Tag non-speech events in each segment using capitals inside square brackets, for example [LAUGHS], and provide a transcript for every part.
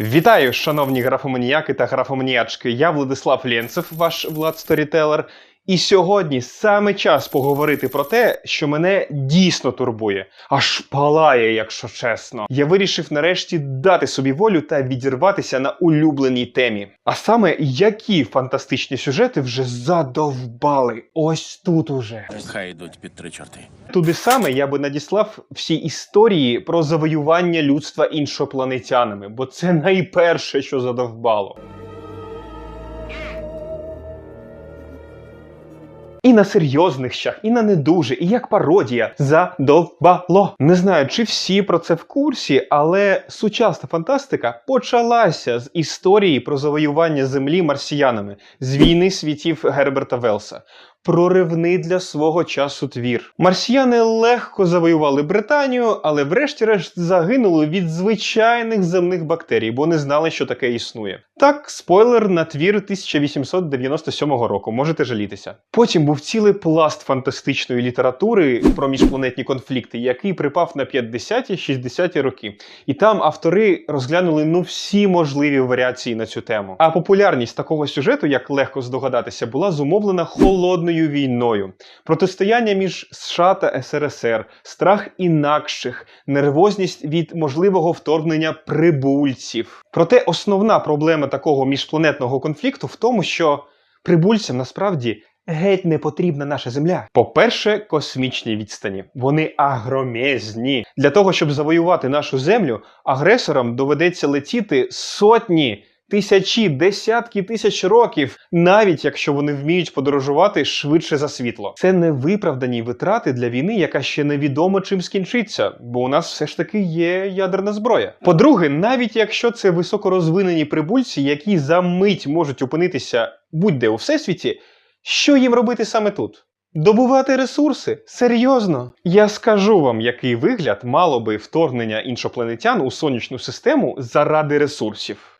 Вітаю, шановні графоманіяки та графоманіячки. Я Владислав Лєнцев, ваш Влад Сторітелер. І сьогодні саме час поговорити про те, що мене дійсно турбує, аж палає, якщо чесно. Я вирішив нарешті дати собі волю та відірватися на улюбленій темі. А саме, які фантастичні сюжети вже задовбали ось тут уже. Хай йдуть під три чорти. Туди саме я би надіслав всі історії про завоювання людства іншопланетянами, бо це найперше, що задовбало. І на серйозних щах, і на недуже, і як пародія задовбало. Не знаю, чи всі про це в курсі, але сучасна фантастика почалася з історії про завоювання землі марсіянами з війни світів Герберта Велса. Проривний для свого часу твір. Марсіяни легко завоювали Британію, але врешті-решт загинули від звичайних земних бактерій, бо не знали, що таке існує. Так, спойлер на твір 1897 року, можете жалітися. Потім був цілий пласт фантастичної літератури про міжпланетні конфлікти, який припав на 50-60 роки. І там автори розглянули ну всі можливі варіації на цю тему. А популярність такого сюжету, як легко здогадатися, була зумовлена холодною війною, протистояння між США та СРСР, страх інакших, нервозність від можливого вторгнення прибульців. Проте основна проблема такого міжпланетного конфлікту в тому, що прибульцям насправді. Геть не потрібна наша земля. По-перше, космічні відстані. Вони агромезні. Для того, щоб завоювати нашу землю, агресорам доведеться летіти сотні, тисячі, десятки тисяч років, навіть якщо вони вміють подорожувати швидше за світло. Це невиправдані витрати для війни, яка ще невідомо чим скінчиться, бо у нас все ж таки є ядерна зброя. По-друге, навіть якщо це високорозвинені прибульці, які за мить можуть опинитися будь-де у всесвіті. Що їм робити саме тут? Добувати ресурси? Серйозно? Я скажу вам, який вигляд мало би вторгнення іншопланетян у сонячну систему заради ресурсів.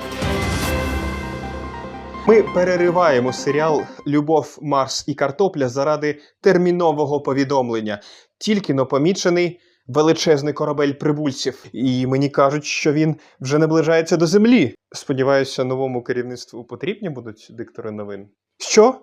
Ми перериваємо серіал Любов, Марс і картопля заради термінового повідомлення. Тільки но помічений величезний корабель прибульців, і мені кажуть, що він вже наближається до землі. Сподіваюся, новому керівництву потрібні будуть диктори новин. Що?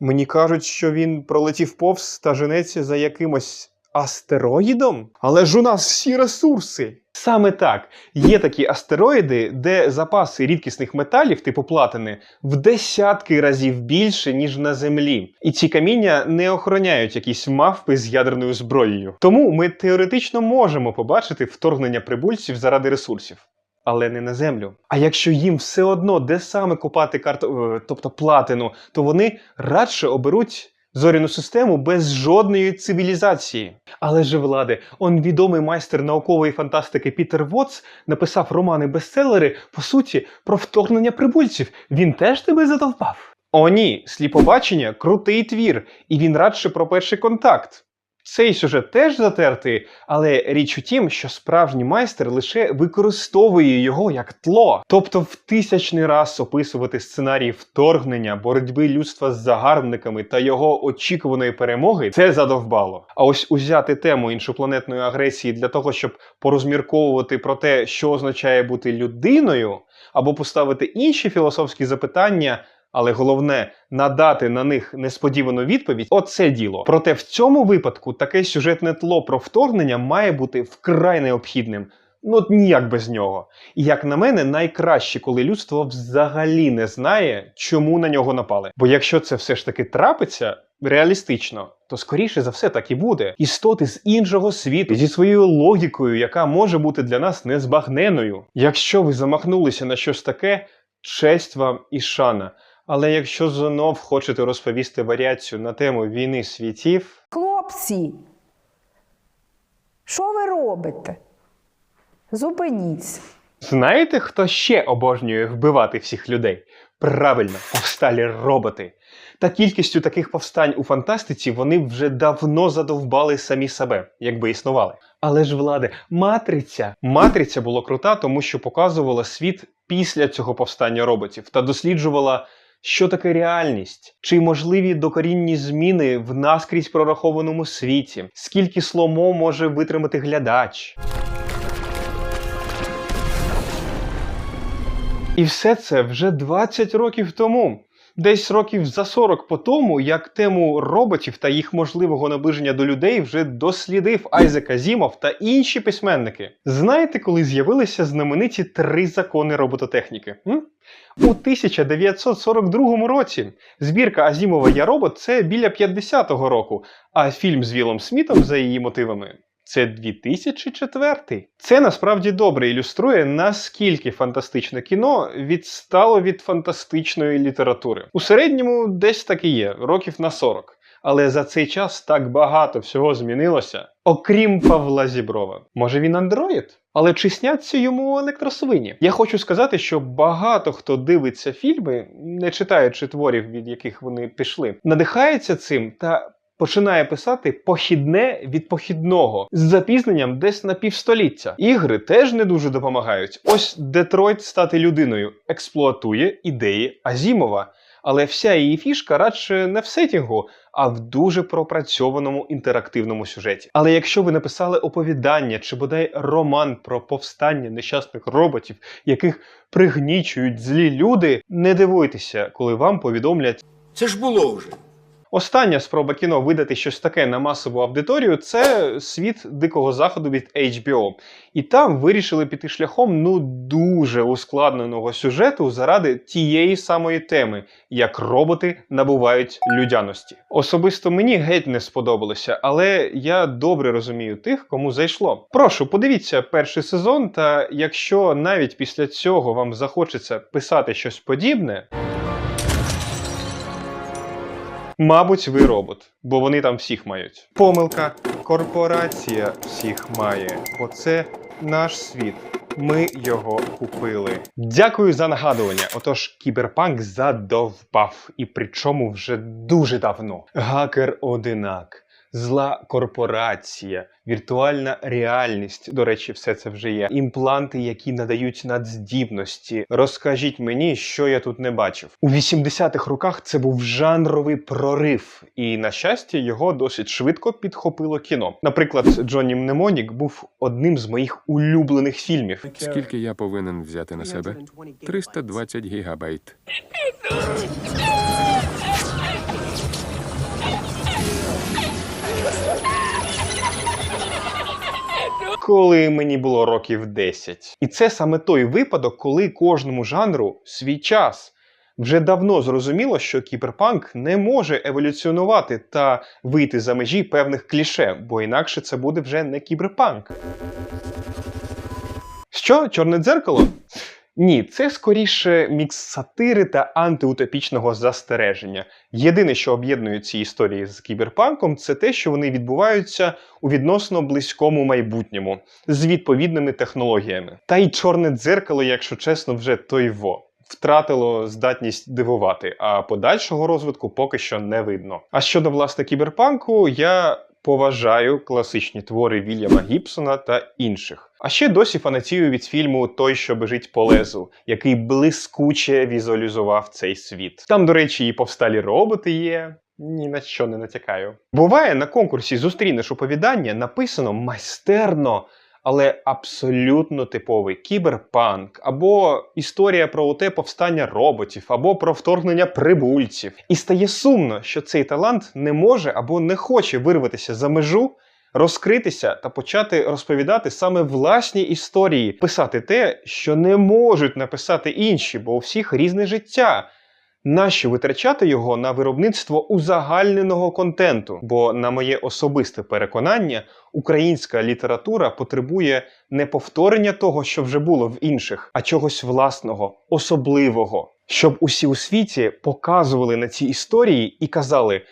Мені кажуть, що він пролетів повз та женеться за якимось астероїдом? Але ж у нас всі ресурси. Саме так, є такі астероїди, де запаси рідкісних металів, типу платини, в десятки разів більше, ніж на Землі. І ці каміння не охороняють якісь мавпи з ядерною зброєю. Тому ми теоретично можемо побачити вторгнення прибульців заради ресурсів. Але не на землю. А якщо їм все одно де саме купати карту, е, тобто платину, то вони радше оберуть зоряну систему без жодної цивілізації. Але же влади, он відомий майстер наукової фантастики Пітер Вотс написав романи-бестселери, по суті, про вторгнення прибульців. Він теж тебе задовбав. О, ні, сліпобачення крутий твір, і він радше про перший контакт. Цей сюжет теж затертий, але річ у тім, що справжній майстер лише використовує його як тло. Тобто в тисячний раз описувати сценарій вторгнення, боротьби людства з загарбниками та його очікуваної перемоги це задовбало. А ось узяти тему іншопланетної агресії для того, щоб порозмірковувати про те, що означає бути людиною, або поставити інші філософські запитання. Але головне надати на них несподівану відповідь оце діло. Проте в цьому випадку таке сюжетне тло про вторгнення має бути вкрай необхідним. Ну ніяк без нього. І як на мене, найкраще, коли людство взагалі не знає, чому на нього напали. Бо якщо це все ж таки трапиться реалістично, то скоріше за все так і буде. Істоти з іншого світу зі своєю логікою, яка може бути для нас незбагненою. Якщо ви замахнулися на щось таке, честь вам і шана. Але якщо знов хочете розповісти варіацію на тему війни світів, Хлопці, що ви робите? Зупиніться. знаєте, хто ще обожнює вбивати всіх людей? Правильно, повсталі роботи. Та кількістю таких повстань у фантастиці вони вже давно задовбали самі себе, якби існували. Але ж влади, матриця. Матриця була крута, тому що показувала світ після цього повстання роботів та досліджувала. Що таке реальність? Чи можливі докорінні зміни в наскрізь прорахованому світі? Скільки сломо може витримати глядач? І все це вже 20 років тому. Десь років за 40 по тому, як тему роботів та їх можливого наближення до людей вже дослідив Айзек Азімов та інші письменники. Знаєте, коли з'явилися знамениті три закони робототехніки? М? У 1942 році збірка Азімова Я робот це біля 50-го року, а фільм з Вілом Смітом за її мотивами це 2004. Це насправді добре ілюструє, наскільки фантастичне кіно відстало від фантастичної літератури. У середньому десь так і є, років на 40. Але за цей час так багато всього змінилося, окрім Павла Зіброва. Може він андроїд? Але чи сняться йому електросвині? Я хочу сказати, що багато хто дивиться фільми, не читаючи творів, від яких вони пішли, надихається цим та починає писати похідне від похідного з запізненням десь на півстоліття. Ігри теж не дуже допомагають. Ось Детройт стати людиною експлуатує ідеї Азімова. Але вся її фішка радше не в сетінгу, а в дуже пропрацьованому інтерактивному сюжеті. Але якщо ви написали оповідання чи бодай роман про повстання нещасних роботів, яких пригнічують злі люди, не дивуйтеся, коли вам повідомлять. Це ж було вже. Остання спроба кіно видати щось таке на масову аудиторію це світ дикого заходу від HBO. І там вирішили піти шляхом ну дуже ускладненого сюжету заради тієї самої теми, як роботи набувають людяності. Особисто мені геть не сподобалося, але я добре розумію тих, кому зайшло. Прошу, подивіться перший сезон, та якщо навіть після цього вам захочеться писати щось подібне. Мабуть, ви робот, бо вони там всіх мають. Помилка. Корпорація всіх має, бо це наш світ. Ми його купили. Дякую за нагадування. Отож, кіберпанк задовбав, і причому вже дуже давно. Гакер одинак. Зла корпорація, віртуальна реальність. До речі, все це вже є. Імпланти, які надають надздібності. Розкажіть мені, що я тут не бачив. У 80-х роках це був жанровий прорив, і на щастя, його досить швидко підхопило кіно. Наприклад, Джонні Мнемонік був одним з моїх улюблених фільмів. Скільки я повинен взяти на себе? 320 гігабайт. Коли мені було років 10. І це саме той випадок, коли кожному жанру свій час. Вже давно зрозуміло, що кіберпанк не може еволюціонувати та вийти за межі певних кліше, бо інакше це буде вже не кіберпанк. Що, чорне дзеркало? Ні, це скоріше мікс сатири та антиутопічного застереження. Єдине, що об'єднує ці історії з кіберпанком, це те, що вони відбуваються у відносно близькому майбутньому з відповідними технологіями. Та й чорне дзеркало, якщо чесно, вже той во. Втратило здатність дивувати, а подальшого розвитку поки що не видно. А щодо власне кіберпанку, я поважаю класичні твори Вільяма Гібсона та інших. А ще досі фанатію від фільму Той, що бежить по лезу, який блискуче візуалізував цей світ. Там, до речі, і повсталі роботи є. Ні на що не натякаю. Буває, на конкурсі зустрінеш оповідання, написано майстерно, але абсолютно типовий кіберпанк, або історія про оте повстання роботів, або про вторгнення прибульців. І стає сумно, що цей талант не може або не хоче вирватися за межу. Розкритися та почати розповідати саме власні історії, писати те, що не можуть написати інші, бо у всіх різне життя. Нащо витрачати його на виробництво узагальненого контенту? Бо, на моє особисте переконання, українська література потребує не повторення того, що вже було в інших, а чогось власного, особливого, щоб усі у світі показували на ці історії і казали.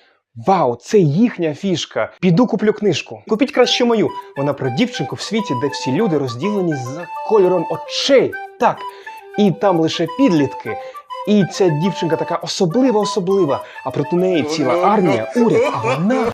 Вау, це їхня фішка. Піду куплю книжку. Купіть краще мою. Вона про дівчинку в світі, де всі люди розділені за кольором очей. Так, і там лише підлітки. І ця дівчинка така особлива, особлива, а проти неї ціла армія, уряд, а вона.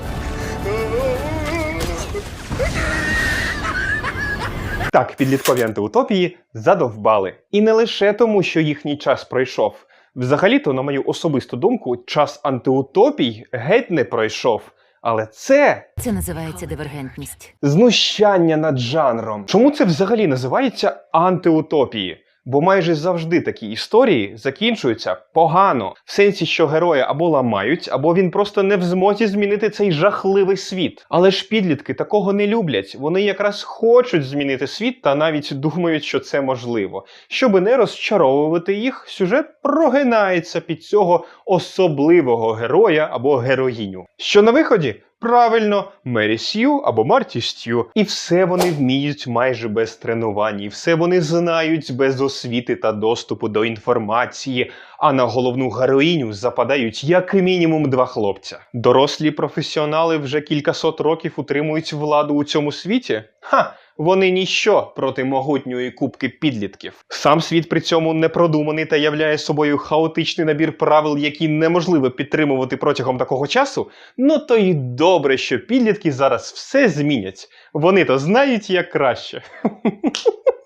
Так, підліткові антиутопії задовбали. І не лише тому, що їхній час пройшов. Взагалі-то, на мою особисту думку, час антиутопій геть не пройшов. Але це Це називається дивергентність. знущання над жанром. Чому це взагалі називається антиутопії? Бо майже завжди такі історії закінчуються погано, в сенсі, що герої або ламають, або він просто не в змозі змінити цей жахливий світ. Але ж підлітки такого не люблять. Вони якраз хочуть змінити світ та навіть думають, що це можливо. Щоби не розчаровувати їх, сюжет прогинається під цього особливого героя або героїню. Що на виході? Правильно, Мері Сью або Марті Стю. І все вони вміють майже без тренувань, і все вони знають без освіти та доступу до інформації. А на головну героїню западають як мінімум два хлопця. Дорослі професіонали вже кількасот років утримують владу у цьому світі. Ха! Вони ніщо проти могутньої кубки підлітків. Сам світ при цьому не продуманий та являє собою хаотичний набір правил, які неможливо підтримувати протягом такого часу. Ну то й добре, що підлітки зараз все змінять. Вони то знають як краще. [LAUGHS]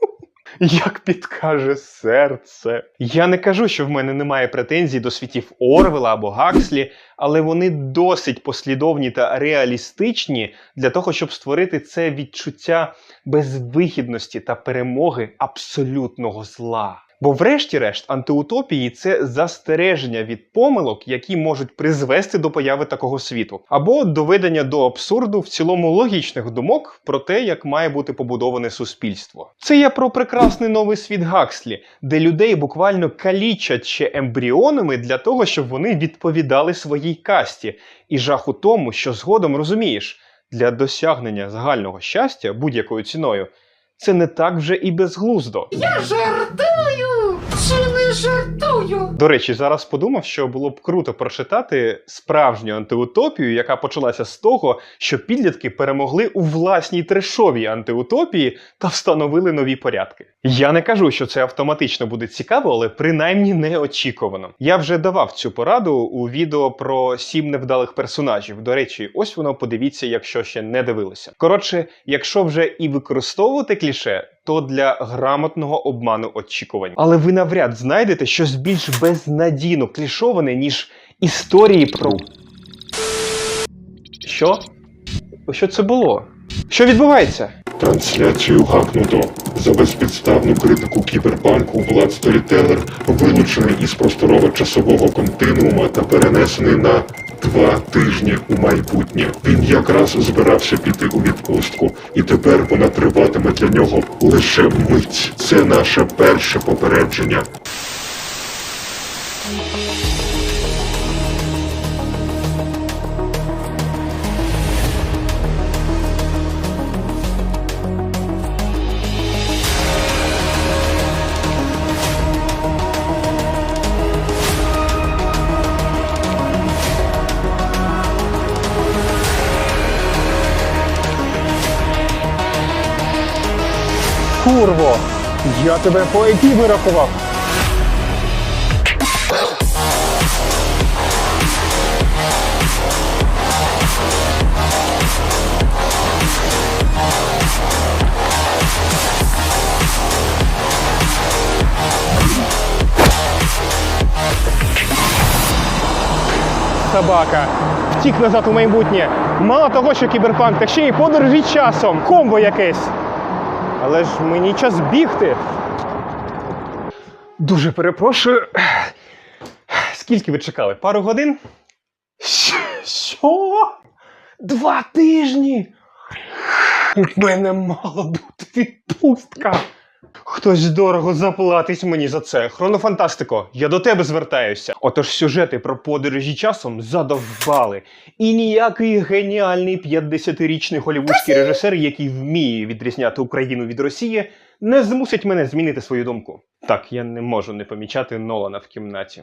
Як підкаже серце. Я не кажу, що в мене немає претензій до світів Орвела або Гакслі, але вони досить послідовні та реалістичні для того, щоб створити це відчуття безвихідності та перемоги абсолютного зла. Бо, врешті-решт, антиутопії це застереження від помилок, які можуть призвести до появи такого світу, або доведення до абсурду в цілому логічних думок про те, як має бути побудоване суспільство. Це я про прекрасний новий світ Гакслі, де людей буквально калічать ще ембріонами для того, щоб вони відповідали своїй касті. І жах у тому, що згодом розумієш, для досягнення загального щастя будь-якою ціною. Це не так вже і безглуздо. Я жартую! Чи? До речі, зараз подумав, що було б круто прочитати справжню антиутопію, яка почалася з того, що підлітки перемогли у власній трешовій антиутопії та встановили нові порядки. Я не кажу, що це автоматично буде цікаво, але принаймні неочікувано. Я вже давав цю пораду у відео про сім невдалих персонажів. До речі, ось воно подивіться, якщо ще не дивилися. Коротше, якщо вже і використовувати кліше, то для грамотного обману очікувань. Але ви навряд знайдете щось більш безнадійно клішоване, ніж історії про. Що? Що це було? Що відбувається? Трансляцію гакнуто. За безпідставну критику кіберпанку Влад Сторітелер вилучений із просторово-часового континуума та перенесений на два тижні у майбутнє. Він якраз збирався піти у відпустку, і тепер вона триватиме для нього лише мить. Це наше перше попередження. Курво! Я тебе по якій вирахував? Собака. Втік назад у майбутнє. Мало того, що кіберпанк, так ще й подорожі часом. Комбо якесь. Але ж мені час бігти. Дуже перепрошую. Скільки ви чекали? Пару годин? Що? Два тижні? У мене мала бути відпустка. Хтось дорого заплатить мені за це. Хронофантастико, я до тебе звертаюся. Отож сюжети про подорожі часом задовбали. І ніякий геніальний 50-річний голівудський режисер, який вміє відрізняти Україну від Росії, не змусить мене змінити свою думку. Так, я не можу не помічати Нолана в кімнаті.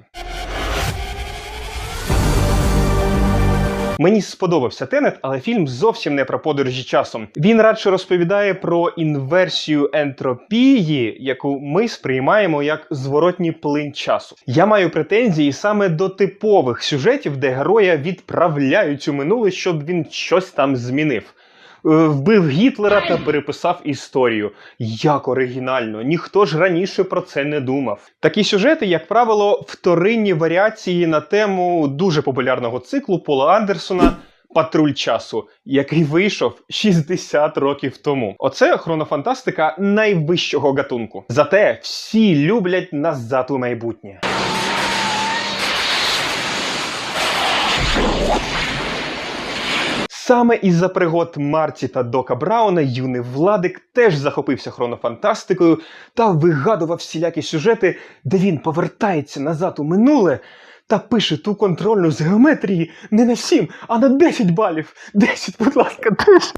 Мені сподобався Тенет, але фільм зовсім не про подорожі часом. Він радше розповідає про інверсію ентропії, яку ми сприймаємо як зворотній плин часу. Я маю претензії саме до типових сюжетів, де героя відправляють у минуле, щоб він щось там змінив. Е, Вбив Гітлера та переписав історію. Як оригінально, ніхто ж раніше про це не думав. Такі сюжети, як правило, вторинні варіації на тему дуже популярного циклу Пола Андерсона Патруль часу, який вийшов 60 років тому. Оце хронофантастика найвищого гатунку. Зате всі люблять назад у майбутнє. Саме із-за пригод Марті та Дока Брауна юний Владик теж захопився хронофантастикою та вигадував всілякі сюжети, де він повертається назад у минуле та пише ту контрольну з геометрії не на 7, а на 10 балів. 10, будь ласка, 10.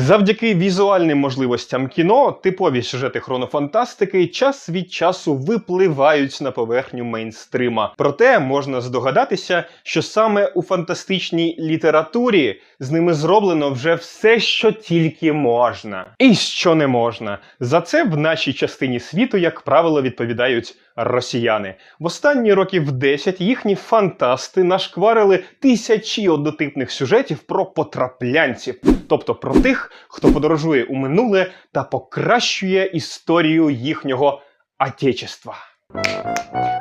Завдяки візуальним можливостям кіно, типові сюжети хронофантастики час від часу випливають на поверхню мейнстрима. Проте можна здогадатися, що саме у фантастичній літературі з ними зроблено вже все, що тільки можна. І що не можна. За це в нашій частині світу, як правило, відповідають росіяни. В останні років 10 їхні фантасти нашкварили тисячі однотипних сюжетів про потраплянців, тобто про тих, хто подорожує у минуле та покращує історію їхнього отечества.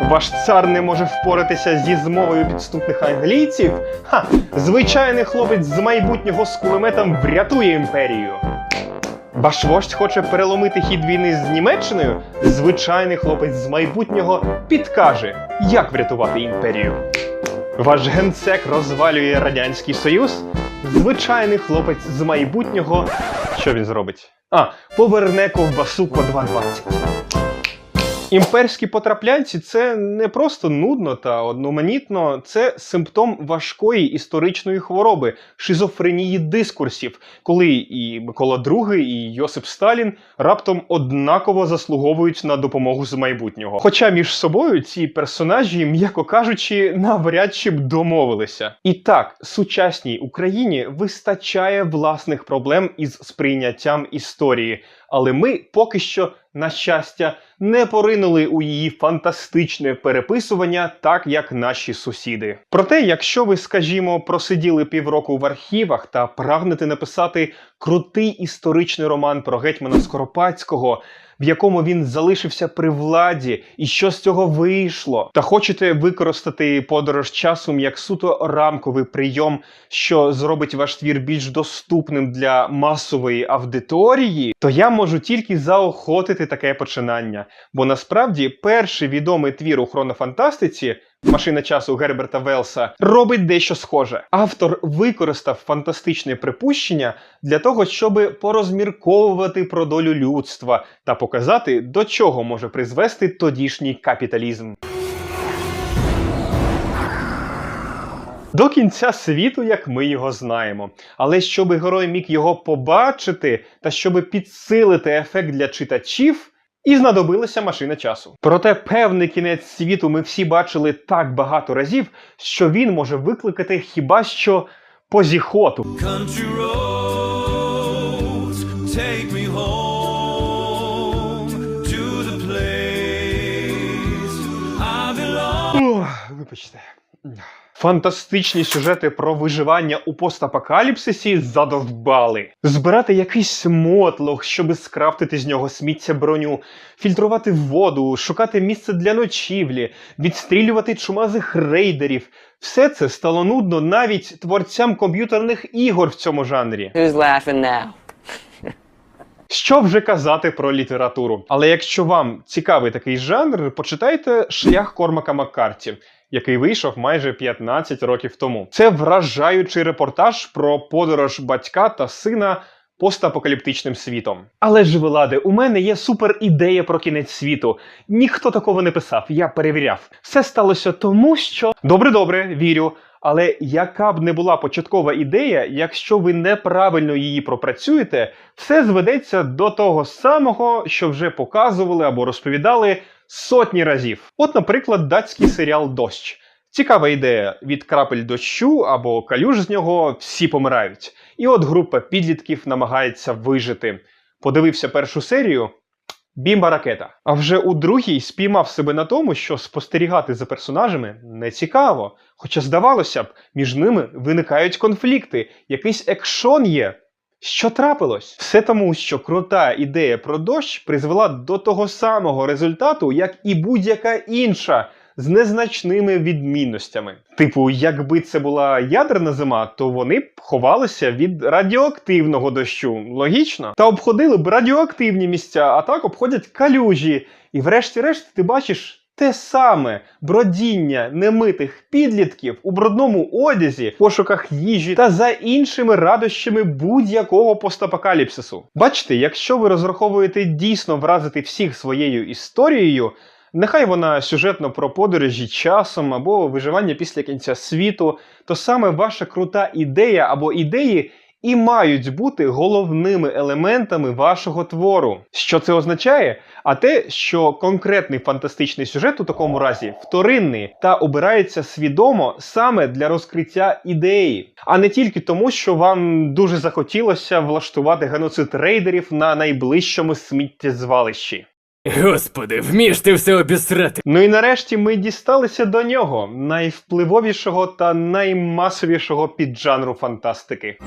Ваш цар не може впоратися зі змовою підступних англійців? Ха! Звичайний хлопець з майбутнього з кулеметом врятує імперію. Ваш вождь хоче переломити хід війни з Німеччиною? Звичайний хлопець з майбутнього підкаже, як врятувати імперію. Ваш генсек розвалює Радянський Союз? Звичайний хлопець з майбутнього. Що він зробить? А, поверне ковбасу по 2,20. Імперські потраплянці це не просто нудно та одноманітно, це симптом важкої історичної хвороби, шизофренії дискурсів, коли і Микола II, і Йосип Сталін раптом однаково заслуговують на допомогу з майбутнього. Хоча між собою ці персонажі, м'яко кажучи, навряд чи б домовилися. І так, сучасній Україні вистачає власних проблем із сприйняттям історії, але ми поки що, на щастя, не поринули у її фантастичне переписування, так як наші сусіди. Проте, якщо ви, скажімо, просиділи півроку в архівах та прагнете написати крутий історичний роман про гетьмана Скоропадського, в якому він залишився при владі, і що з цього вийшло, та хочете використати подорож часом як суто рамковий прийом, що зробить ваш твір більш доступним для масової аудиторії, то я можу тільки заохотити таке починання. Бо насправді перший відомий твір у хронофантастиці Машина часу Герберта Велса робить дещо схоже. Автор використав фантастичне припущення для того, щоб порозмірковувати про долю людства та показати, до чого може призвести тодішній капіталізм. До кінця світу, як ми його знаємо. Але щоб герой міг його побачити та щоб підсилити ефект для читачів, і знадобилася машина часу. Проте певний кінець світу ми всі бачили так багато разів, що він може викликати хіба що позіхоту. Вибачте. Фантастичні сюжети про виживання у постапокаліпсисі задовбали. Збирати якийсь мотлох, щоби скрафтити з нього сміття броню, фільтрувати воду, шукати місце для ночівлі, відстрілювати чумазих рейдерів. Все це стало нудно навіть творцям комп'ютерних ігор в цьому жанрі. Who's laughing now? Що вже казати про літературу? Але якщо вам цікавий такий жанр, почитайте шлях Кормака Маккарті, який вийшов майже 15 років тому. Це вражаючий репортаж про подорож батька та сина. Постапокаліптичним світом. Але ж Владе, у мене є супер ідея про кінець світу. Ніхто такого не писав, я перевіряв. Все сталося тому, що добре, добре, вірю. Але яка б не була початкова ідея, якщо ви неправильно її пропрацюєте, все зведеться до того самого, що вже показували або розповідали сотні разів. От, наприклад, датський серіал Дощ. Цікава ідея: від крапель дощу або калюж з нього всі помирають. І от група підлітків намагається вижити. Подивився першу серію. Бімба ракета. А вже у другій спіймав себе на тому, що спостерігати за персонажами не цікаво. Хоча, здавалося б, між ними виникають конфлікти, якийсь екшон є. Що трапилось? Все тому, що крута ідея про дощ призвела до того самого результату, як і будь-яка інша з незначними відмінностями. Типу, якби це була ядерна зима, то вони б ховалися від радіоактивного дощу. Логічно? Та обходили б радіоактивні місця, а так обходять калюжі. І врешті-решт ти бачиш. Те саме бродіння немитих підлітків у брудному одязі, пошуках їжі та за іншими радощами будь-якого постапокаліпсису. Бачите, якщо ви розраховуєте дійсно вразити всіх своєю історією, нехай вона сюжетно про подорожі часом або виживання після кінця світу, то саме ваша крута ідея або ідеї і мають бути головними елементами вашого твору. Що це означає? А те, що конкретний фантастичний сюжет у такому разі вторинний та обирається свідомо саме для розкриття ідеї, а не тільки тому, що вам дуже захотілося влаштувати геноцид рейдерів на найближчому сміттєзвалищі. Господи, вмієш ти все обісрати. Ну і нарешті ми дісталися до нього, найвпливовішого та наймасовішого піджанру фантастики.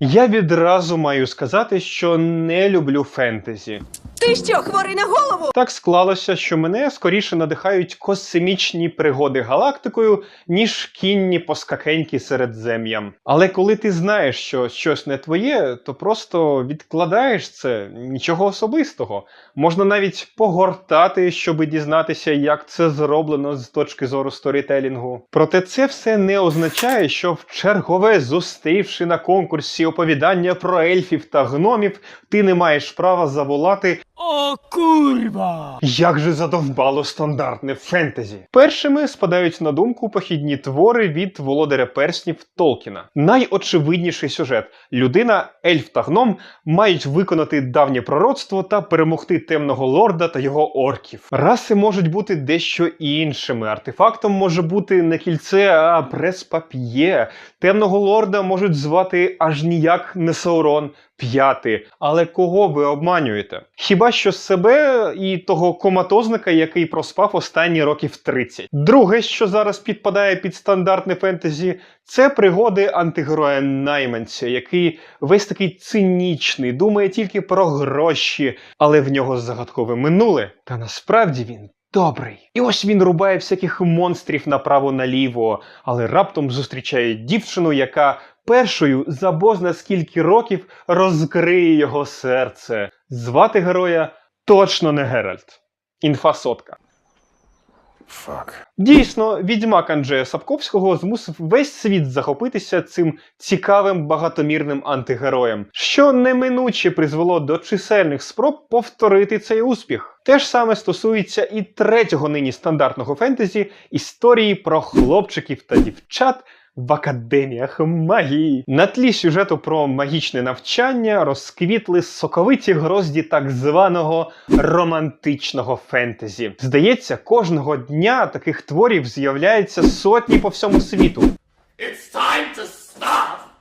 Я відразу маю сказати, що не люблю фентезі. Ти що, хворий на голову? Так склалося, що мене скоріше надихають космічні пригоди галактикою, ніж кінні поскакеньки середзем'ям. Але коли ти знаєш, що щось не твоє, то просто відкладаєш це, нічого особистого. Можна навіть погортати, щоби дізнатися, як це зроблено з точки зору сторітелінгу. Проте це все не означає, що в чергове зустрівши на конкурсі оповідання про ельфів та гномів, ти не маєш права заволати О, курва! як же задовбало стандартне фентезі. Першими спадають на думку похідні твори від володаря перснів Толкіна. Найочевидніший сюжет: людина, ельф та гном мають виконати давнє пророцтво та перемогти темного лорда та його орків. Раси можуть бути дещо іншими. Артефактом може бути не кільце, а прес-пап'є. Темного лорда можуть звати аж ніяк не Саурон. П'яти, але кого ви обманюєте? Хіба що себе і того коматозника, який проспав останні років 30. Друге, що зараз підпадає під стандартне фентезі, це пригоди антигероя найманця, який весь такий цинічний, думає тільки про гроші, але в нього загадкове минуле. Та насправді він. Добрий. І ось він рубає всяких монстрів направо-наліво, але раптом зустрічає дівчину, яка першою за бозна скільки років розкриє його серце. Звати героя точно не Геральт. Інфа сотка. Фак. Дійсно, відьмак Анджея Сапковського змусив весь світ захопитися цим цікавим багатомірним антигероєм, що неминуче призвело до чисельних спроб повторити цей успіх. Те ж саме стосується і третього нині стандартного фентезі історії про хлопчиків та дівчат. В академіях магії на тлі сюжету про магічне навчання розквітли соковиті грозді так званого романтичного фентезі. Здається, кожного дня таких творів з'являється сотні по всьому світу.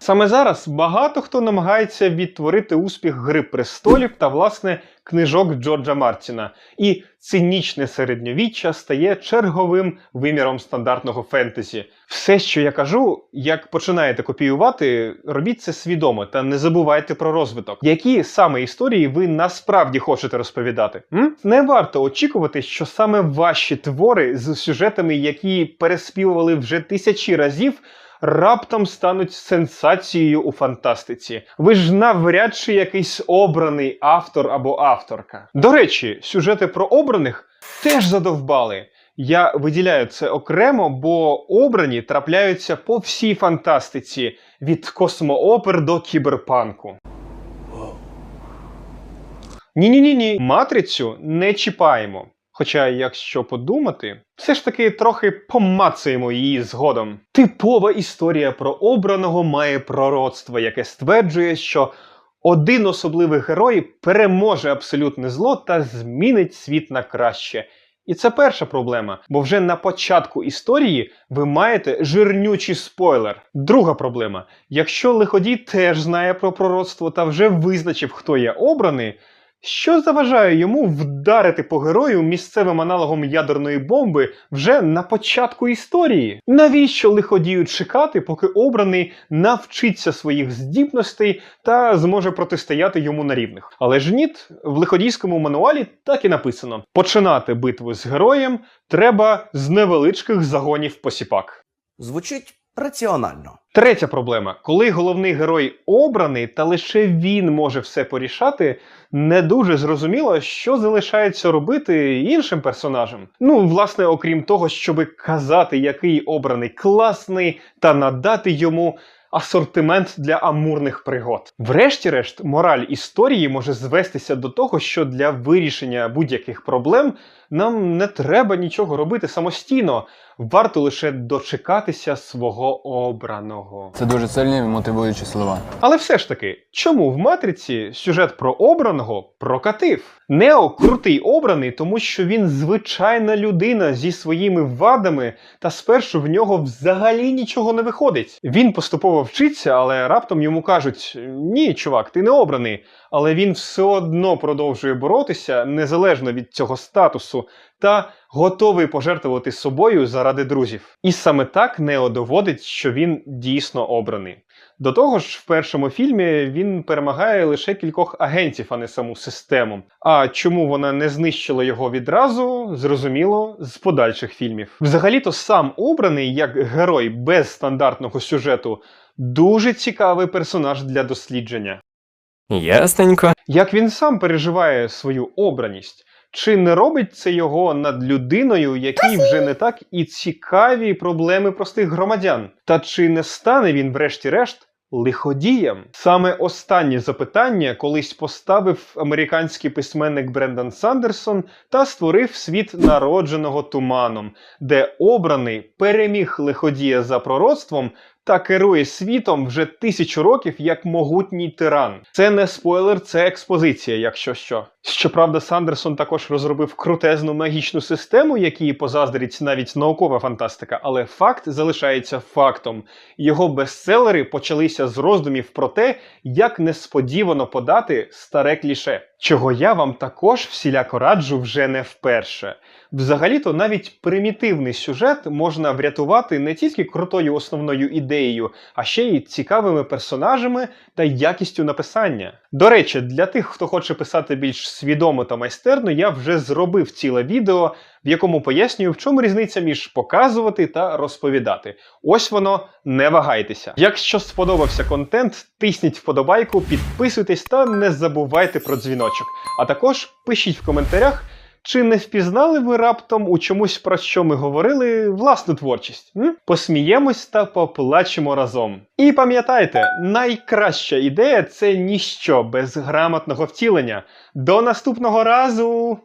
Саме зараз багато хто намагається відтворити успіх Гри престолів та власне книжок Джорджа Мартіна, і цинічне середньовіччя стає черговим виміром стандартного фентезі. Все, що я кажу, як починаєте копіювати, робіть це свідомо та не забувайте про розвиток. Які саме історії ви насправді хочете розповідати? М? Не варто очікувати, що саме ваші твори з сюжетами, які переспівували вже тисячі разів раптом стануть сенсацією у фантастиці. Ви ж навряд чи якийсь обраний автор або авторка. До речі, сюжети про обраних теж задовбали. Я виділяю це окремо, бо обрані трапляються по всій фантастиці від космоопер до кіберпанку. Ні-ні-ні, ні, матрицю не чіпаємо. Хоча, якщо подумати, все ж таки трохи помацаємо її згодом. Типова історія про обраного має пророцтво, яке стверджує, що один особливий герой переможе абсолютне зло та змінить світ на краще. І це перша проблема, бо вже на початку історії ви маєте жирнючий спойлер. Друга проблема: якщо лиходій теж знає про пророцтво та вже визначив, хто є обраний, Що заважає йому вдарити по герою місцевим аналогом ядерної бомби вже на початку історії? Навіщо лиходію чекати, поки обраний навчиться своїх здібностей та зможе протистояти йому на рівних? Але ж ніт, в лиходійському мануалі так і написано: починати битву з героєм треба з невеличких загонів посіпак. Звучить раціонально. Третя проблема: коли головний герой обраний, та лише він може все порішати, не дуже зрозуміло, що залишається робити іншим персонажам. Ну, власне, окрім того, щоби казати, який обраний класний, та надати йому. Асортимент для амурних пригод. Врешті-решт, мораль історії може звестися до того, що для вирішення будь-яких проблем нам не треба нічого робити самостійно, варто лише дочекатися свого обраного. Це дуже сильні мотивуючі слова. Але все ж таки, чому в матриці сюжет про обраного прокатив? Нео крутий обраний, тому що він звичайна людина зі своїми вадами, та спершу в нього взагалі нічого не виходить. Він поступово вчиться, але раптом йому кажуть: ні, чувак, ти не обраний. Але він все одно продовжує боротися незалежно від цього статусу та готовий пожертвувати собою заради друзів. І саме так Нео доводить, що він дійсно обраний. До того ж, в першому фільмі він перемагає лише кількох агентів, а не саму систему. А чому вона не знищила його відразу, зрозуміло з подальших фільмів. Взагалі-то сам обраний як герой без стандартного сюжету дуже цікавий персонаж для дослідження. Ясненько. Як він сам переживає свою обраність? Чи не робить це його над людиною, якій вже не так і цікаві проблеми простих громадян? Та чи не стане він, врешті-решт, лиходієм? Саме останнє запитання колись поставив американський письменник Брендан Сандерсон та створив світ народженого туманом, де обраний переміг лиходія за пророцтвом та керує світом вже тисячу років як могутній тиран. Це не спойлер, це експозиція, якщо що. Щоправда, Сандерсон також розробив крутезну магічну систему, якій позаздрить навіть наукова фантастика, але факт залишається фактом. Його бестселери почалися з роздумів про те, як несподівано подати старе кліше, чого я вам також всіляко раджу вже не вперше. Взагалі-то навіть примітивний сюжет можна врятувати не тільки крутою основною ідеєю, а ще й цікавими персонажами та якістю написання. До речі, для тих, хто хоче писати більш свідомо та майстерно, я вже зробив ціле відео, в якому пояснюю, в чому різниця між показувати та розповідати. Ось воно, не вагайтеся. Якщо сподобався контент, тисніть вподобайку, підписуйтесь та не забувайте про дзвіночок. А також пишіть в коментарях. Чи не впізнали ви раптом у чомусь, про що ми говорили, власну творчість? М? Посміємось та поплачемо разом. І пам'ятайте, найкраща ідея це ніщо без грамотного втілення. До наступного разу!